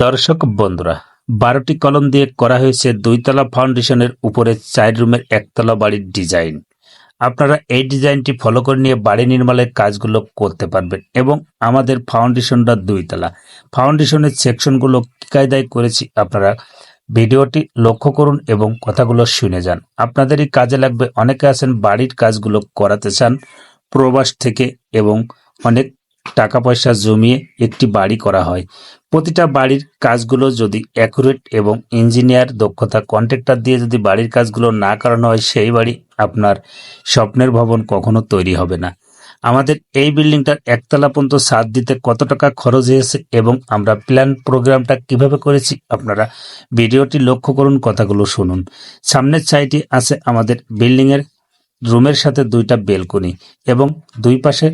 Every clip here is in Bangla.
দর্শক বন্ধুরা, বারোটি কলম দিয়ে করা হয়েছে দুইতলা ফাউন্ডেশনের উপরে চার রুমের একতলা বাড়ির ডিজাইন। আপনারা এই ডিজাইনটি ফলো করে নিয়ে বাড়ি নির্মাণের কাজগুলো করতে পারবেন এবং আমাদের ফাউন্ডেশনটা দুইতলা। ফাউন্ডেশনের সেকশনগুলো কি কায়দায় করেছি আপনারা ভিডিওটি লক্ষ্য করুন এবং কথাগুলো শুনে যান। আপনাদেরই কাজে লাগবে অনেকে আছেন বাড়ির কাজগুলো করাতে চান প্রবাস থেকে এবং অনেক টাকা পয়সা জমিয়ে একটি বাড়ি করা হয়। প্রতিটা বাড়ির কাজগুলো যদি অ্যাকুরেট এবং ইঞ্জিনিয়ার দক্ষতা কন্ট্রাক্টর দিয়ে যদি বাড়ির কাজগুলো না করানো হয়, সেই বাড়ি আপনার স্বপ্নের ভবন কখনো তৈরি হবে না। আমাদের এই বিল্ডিংটার একতলা পর্যন্ত ছাদ দিতে কত টাকা খরচ হয়েছে এবং আমরা প্ল্যান প্রোগ্রামটা কীভাবে করেছি, আপনারা ভিডিওটি লক্ষ্য করুন, কথাগুলো শুনুন। সামনের সাইডে আছে আমাদের বিল্ডিংয়ের রুমের সাথে দুইটা বেলকনি এবং দুই পাশে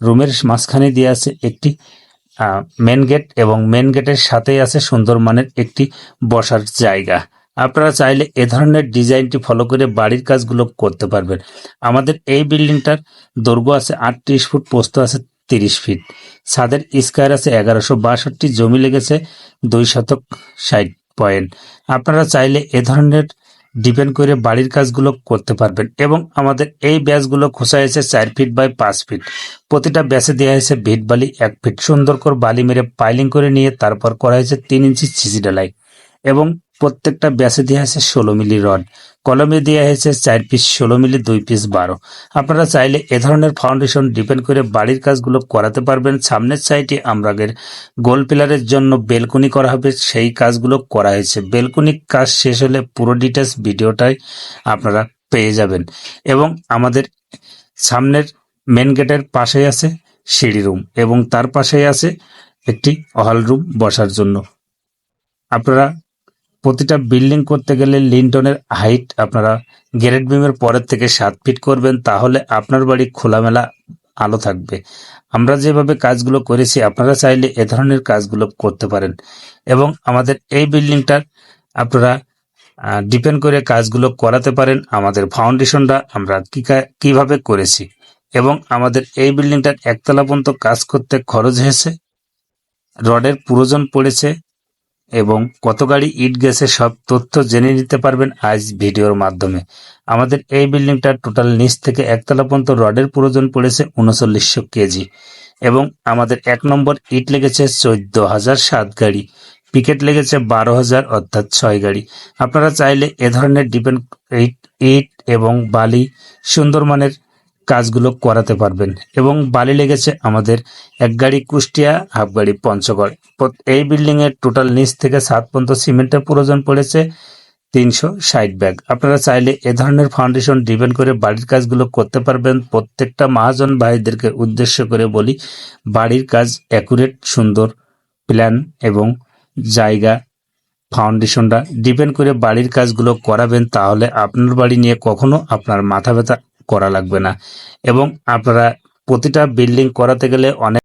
রুমের মাঝখানে দিয়ে আছে একটি মেন গেট এবং মেন গেটের সাথেই আছে সুন্দর মানের একটি বসার জায়গা। আপনারা চাইলে এ ধরনের ডিজাইনটি ফলো করে বাড়ির কাজগুলো করতে পারবেন। আমাদের এই বিল্ডিংটার দৈর্ঘ্য আছে আটত্রিশ ফুট, পোস্ত আছে তিরিশ ফিট। ছাদের স্কোয়ার আছে এগারোশো বাষট্টি, জমি লেগেছে দুই শতক ষাট পয়েন্ট। আপনারা চাইলে এ ধরনের ডিপেন্ড করে বাড়ির কাজগুলো করতে পারবেন এবং আমাদের এই ব্যাসগুলো খোসা হয়েছে চার ফিট বাই পাঁচ ফিট। প্রতিটা ব্যাসে দেওয়া হয়েছে ভিট বালি এক ফিট। সুন্দর করে বালি মেরে পাইলিং করে নিয়ে তারপর করা হয়েছে তিন ইঞ্চি সিসি ডালাই এবং প্রত্যেকটা ব্যাচে দেওয়া হয়েছে ষোলো মিলি রড, কলমে দেওয়া হয়েছে চার পিস ষোলো মিলি, দুই পিস বারো। আপনারা চাইলে এ ধরনের ফাউন্ডেশন ডিপেন্ড করে বাড়ির কাজগুলো করাতে পারবেন। সামনের সাইডে আমরাগের গোল পিলারের জন্য বেলকনি করা হবে, সেই কাজগুলো করা হয়েছে। বেলকনি কাজ শেষ হলে পুরো ডিটেলস ভিডিওটাই আপনারা পেয়ে যাবেন। এবং আমাদের সামনের মেন গেটের পাশেই আছে সিঁড়ি রুম এবং তার পাশেই আছে একটি হল রুম বসার জন্য। আপনারা প্রতিটা বিল্ডিং করতে গেলে লিন্টনের হাইট আপনারা গ্রেড বিমের পরের থেকে সাত ফিট করবেন, তাহলে আপনার বাড়ি খোলামেলা আলো থাকবে। আমরা যেভাবে কাজগুলো করেছি, আপনারা চাইলে এ ধরনের কাজগুলো করতে পারেন। এবং আমাদের এই বিল্ডিংটার আপনারা ডিপেন্ড করে কাজগুলো করাতে পারেন। আমাদের ফাউন্ডেশনটা আমরা কীভাবে করেছি? এবং আমাদের এই বিল্ডিংটার একতলা পর্যন্ত কাজ করতে খরচ হয়েছে। রডের প্রয়োজন পড়েছে। এবং কত গাড়ি ইট গেছে সব তথ্য জেনে নিতে পারবেন আজ ভিডিওর মাধ্যমে। আমাদের এই বিল্ডিংটার টোটাল নিচ থেকে একতলা পর্যন্ত রডের প্রয়োজন পড়েছে উনচল্লিশশো কেজি। এবং আমাদের এক নম্বর ইট লেগেছে চোদ্দ হাজার সাত গাড়ি। পিকেট লেগেছে বারো হাজার অর্থাৎ ছয় গাড়ি। আপনারা চাইলে এ ধরনের ডিপেন্ড ইট ইট এবং বালি সুন্দর মানের কাজগুলো করাতে পারবেন। এবং বালি লেগেছে আমাদের এক গাড়ি কুষ্টিয়া হাফ গাড়ি পঞ্চগড় এই বিল্ডিং এর টোটাল নিচ থেকে সাত পর্যন্ত সিমেন্টের প্রয়োজন পড়েছে, তিনশো ষাট ব্যাগ। আপনারা চাইলে এ ধরনের ফাউন্ডেশন ডিপেন্ড করে বাড়ির কাজগুলো করতে পারবেন। প্রত্যেকটা মহাজন ভাইদেরকে উদ্দেশ্য করে বলি, বাড়ির কাজ অ্যাকুরেট সুন্দর প্ল্যান এবং জায়গা, ফাউন্ডেশনটা ডিপেন্ড করে বাড়ির কাজগুলো করাবেন। তাহলে আপনার বাড়ি নিয়ে কখনো আপনার মাথা ব্যথা করা লাগবে না। এবং আপনারা প্রতিটা বিল্ডিং করাতে গেলে অনেক